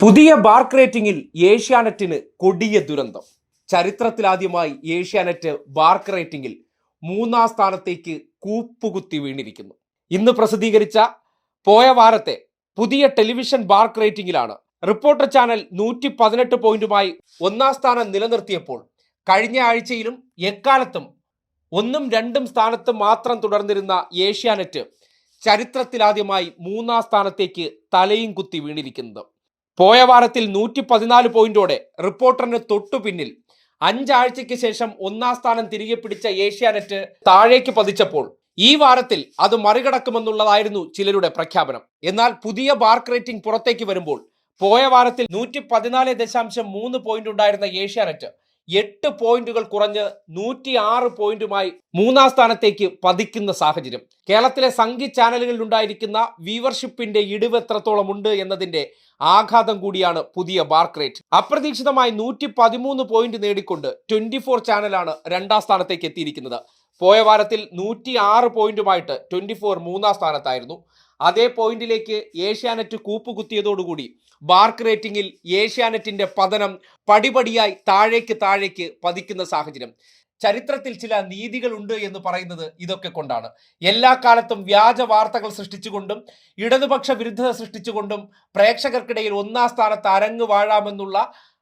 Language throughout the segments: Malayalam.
പുതിയ ബാർക്ക് റേറ്റിംഗിൽ ഏഷ്യാനെറ്റിന് കൊടിയ ദുരന്തം. ചരിത്രത്തിലാദ്യമായി ഏഷ്യാനെറ്റ് ബാർക്ക് റേറ്റിംഗിൽ മൂന്നാം സ്ഥാനത്തേക്ക് കൂപ്പുകുത്തി വീണിരിക്കുന്നു. ഇന്ന് പ്രസിദ്ധീകരിച്ച പോയ വാരത്തെ പുതിയ ടെലിവിഷൻ ബാർക്ക് റേറ്റിംഗിലാണ്. റിപ്പോർട്ടർ ചാനൽ നൂറ്റി പതിനെട്ട് പോയിന്റുമായി ഒന്നാം സ്ഥാനം നിലനിർത്തിയപ്പോൾ കഴിഞ്ഞ ആഴ്ചയിലും എക്കാലത്തും ഒന്നും രണ്ടും സ്ഥാനത്ത് മാത്രം തുടർന്നിരുന്ന ഏഷ്യാനെറ്റ് ചരിത്രത്തിലാദ്യമായി മൂന്നാം സ്ഥാനത്തേക്ക് തലയും കുത്തി വീണിരിക്കുന്നത്. പോയ വാരത്തിൽ നൂറ്റി പതിനാല് പോയിന്റോടെ റിപ്പോർട്ടറിന് തൊട്ടു പിന്നിൽ. അഞ്ചാഴ്ചയ്ക്ക് ശേഷം ഒന്നാം സ്ഥാനം തിരികെ പിടിച്ച ഏഷ്യാനെറ്റ് താഴേക്ക് പതിച്ചപ്പോൾ ഈ വാരത്തിൽ അത് മറികടക്കുമെന്നുള്ളതായിരുന്നു ചിലരുടെ പ്രഖ്യാപനം. എന്നാൽ പുതിയ ബാർക്ക് റേറ്റിംഗ് പുറത്തേക്ക് വരുമ്പോൾ പോയ വാരത്തിൽ നൂറ്റി പതിനാല് ദശാംശം മൂന്ന് പോയിന്റ് ഉണ്ടായിരുന്ന ഏഷ്യാനെറ്റ് എട്ട് പോയിന്റുകൾ കുറഞ്ഞ് നൂറ്റി ആറ് പോയിന്റുമായി മൂന്നാം സ്ഥാനത്തേക്ക് പതിക്കുന്ന സാഹചര്യം. കേരളത്തിലെ സംഗീത ചാനലുകളിൽ ഉണ്ടായിരിക്കുന്ന വ്യൂവർഷിപ്പിന്റെ ഇടിവ് എത്രത്തോളം ഉണ്ട് എന്നതിന്റെ ആഘാതം കൂടിയാണ് പുതിയ ബാർക്ക് റേറ്റ്. അപ്രതീക്ഷിതമായി നൂറ്റി പതിമൂന്ന് പോയിന്റ് നേടിക്കൊണ്ട് ട്വന്റി ഫോർ ചാനലാണ് രണ്ടാം സ്ഥാനത്തേക്ക് എത്തിയിരിക്കുന്നത്. പോയ വാരത്തിൽ നൂറ്റി ആറ് പോയിന്റുമായിട്ട് ട്വന്റി ഫോർ മൂന്നാം സ്ഥാനത്തായിരുന്നു. അതേ പോയിന്റിലേക്ക് ഏഷ്യാനെറ്റ് കൂപ്പുകുത്തിയതോടുകൂടി ബാർക്ക് റേറ്റിംഗിൽ ഏഷ്യാനെറ്റിന്റെ പതനം പടിപടിയായി താഴേക്ക് താഴേക്ക് പതിക്കുന്ന സാഹചര്യം. ചരിത്രത്തിൽ ചില നീതികളുണ്ട് എന്ന് പറയുന്നത് ഇതൊക്കെ കൊണ്ടാണ്. എല്ലാ കാലത്തും വ്യാജ വാർത്തകൾ സൃഷ്ടിച്ചുകൊണ്ടും ഇടതുപക്ഷ വിരുദ്ധത സൃഷ്ടിച്ചുകൊണ്ടും പ്രേക്ഷകർക്കിടയിൽ ഒന്നാം സ്ഥാനത്ത് അരങ്ങ് വാഴാമെന്നുള്ള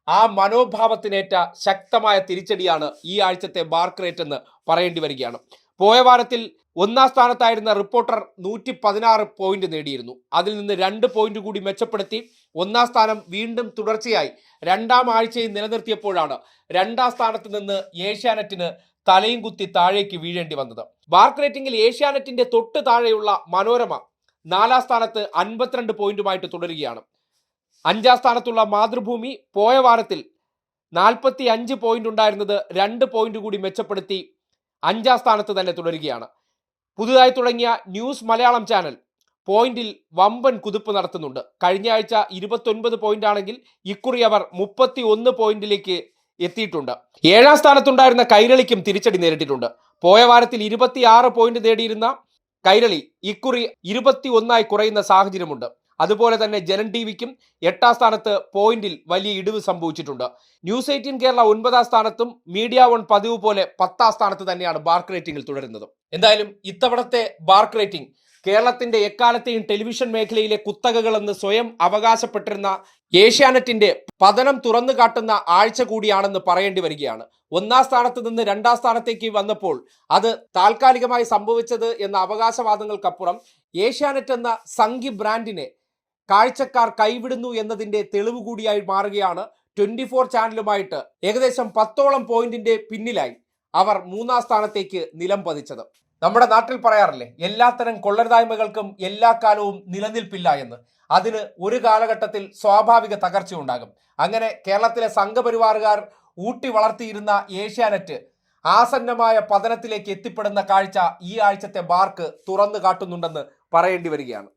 ആ മനോഭാവത്തിനേറ്റ ശക്തമായ തിരിച്ചടിയാണ് ഈ ആഴ്ചത്തെ ബാർക്ക് റേറ്റ് എന്ന് പറയേണ്ടി വരികയാണ്. പോയ വാരത്തിൽ ഒന്നാം സ്ഥാനത്തായിരുന്ന റിപ്പോർട്ടർ നൂറ്റി പതിനാറ് പോയിന്റ് നേടിയിരുന്നു. അതിൽ നിന്ന് രണ്ട് പോയിന്റ് കൂടി മെച്ചപ്പെടുത്തി ഒന്നാം സ്ഥാനം വീണ്ടും തുടർച്ചയായി രണ്ടാം ആഴ്ചയിൽ നിലനിർത്തിയപ്പോഴാണ് രണ്ടാം സ്ഥാനത്ത് നിന്ന് ഏഷ്യാനെറ്റിന് തലയും കുത്തി താഴേക്ക് വീഴേണ്ടി വന്നത്. ബാർക്ക് റേറ്റിംഗിൽ ഏഷ്യാനെറ്റിന്റെ തൊട്ട് താഴെയുള്ള മനോരമ നാലാം സ്ഥാനത്ത് അൻപത്തിരണ്ട് പോയിന്റുമായിട്ട് തുടരുകയാണ്. അഞ്ചാം സ്ഥാനത്തുള്ള മാതൃഭൂമി പോയ വാരത്തിൽ നാൽപ്പത്തി അഞ്ച് പോയിന്റ് ഉണ്ടായിരുന്നത് രണ്ട് പോയിന്റ് കൂടി മെച്ചപ്പെടുത്തി അഞ്ചാം സ്ഥാനത്ത് തന്നെ തുടരുകയാണ്. പുതുതായി തുടങ്ങിയ ന്യൂസ് മലയാളം ചാനൽ പോയിന്റിൽ വമ്പൻ കുതിപ്പ് നടത്തുന്നുണ്ട്. കഴിഞ്ഞ ആഴ്ച ഇരുപത്തൊൻപത് പോയിന്റ് ആണെങ്കിൽ ഇക്കുറി അവർ മുപ്പത്തി ഒന്ന് പോയിന്റിലേക്ക് എത്തിയിട്ടുണ്ട്. ഏഴാം സ്ഥാനത്തുണ്ടായിരുന്ന കൈരളിക്കും തിരിച്ചടി നേരിട്ടിട്ടുണ്ട്. പോയ വാരത്തിൽ ഇരുപത്തിയാറ് പോയിന്റ് നേടിയിരുന്ന കൈരളി ഇക്കുറി ഇരുപത്തി ഒന്നായി കുറയുന്ന സാഹചര്യമുണ്ട്. അതുപോലെ തന്നെ ജനൻ ടി വിക്കും എട്ടാം സ്ഥാനത്ത് പോയിന്റിൽ വലിയ ഇടിവ് സംഭവിച്ചിട്ടുണ്ട്. ന്യൂസ് എയ്റ്റീൻ കേരള ഒൻപതാം സ്ഥാനത്തും മീഡിയ വൺ പതിവ് പോലെ പത്താം സ്ഥാനത്ത് തന്നെയാണ് ബാർക്ക് റേറ്റിംഗിൽ തുടരുന്നത്. എന്തായാലും ഇത്തവണത്തെ ബാർക്ക് റേറ്റിംഗ് കേരളത്തിന്റെ എക്കാലത്തെയും ടെലിവിഷൻ മേഖലയിലെ കുത്തകകളെന്ന് സ്വയം അവകാശപ്പെട്ടിരുന്ന ഏഷ്യാനെറ്റിന്റെ പതനം തുറന്നു കാട്ടുന്ന ആഴ്ച കൂടിയാണെന്ന് പറയേണ്ടി വരികയാണ്. ഒന്നാം സ്ഥാനത്ത് നിന്ന് രണ്ടാം സ്ഥാനത്തേക്ക് വന്നപ്പോൾ അത് താൽക്കാലികമായി സംഭവിച്ചത് എന്ന അവകാശവാദങ്ങൾക്കപ്പുറം ഏഷ്യാനെറ്റ് എന്ന സംഘി ബ്രാൻഡിനെ കാഴ്ചക്കാർ കൈവിടുന്നു എന്നതിന്റെ തെളിവ് കൂടിയായി മാറുകയാണ് ട്വന്റി ഫോർ ചാനലുമായിട്ട് ഏകദേശം പത്തോളം പോയിന്റിന്റെ പിന്നിലായി അവർ മൂന്നാം സ്ഥാനത്തേക്ക് നിലം പതിച്ചത്. നമ്മുടെ നാട്ടിൽ പറയാറില്ലേ എല്ലാത്തരം കൊള്ളരുതായ്മകൾക്കും എല്ലാ കാലവും നിലനിൽപ്പില്ല എന്ന്. അതിന് ഒരു കാലഘട്ടത്തിൽ സ്വാഭാവിക തകർച്ച ഉണ്ടാകും. അങ്ങനെ കേരളത്തിലെ സംഘപരിവാറുകാർ ഊട്ടി വളർത്തിയിരുന്ന ഏഷ്യാനെറ്റ് ആസന്നമായ പതനത്തിലേക്ക് എത്തിപ്പെടുന്ന കാഴ്ച ഈ ആഴ്ചത്തെ ബാർക്ക് തുറന്നു കാട്ടുന്നുണ്ടെന്ന് പറയേണ്ടി വരികയാണ്.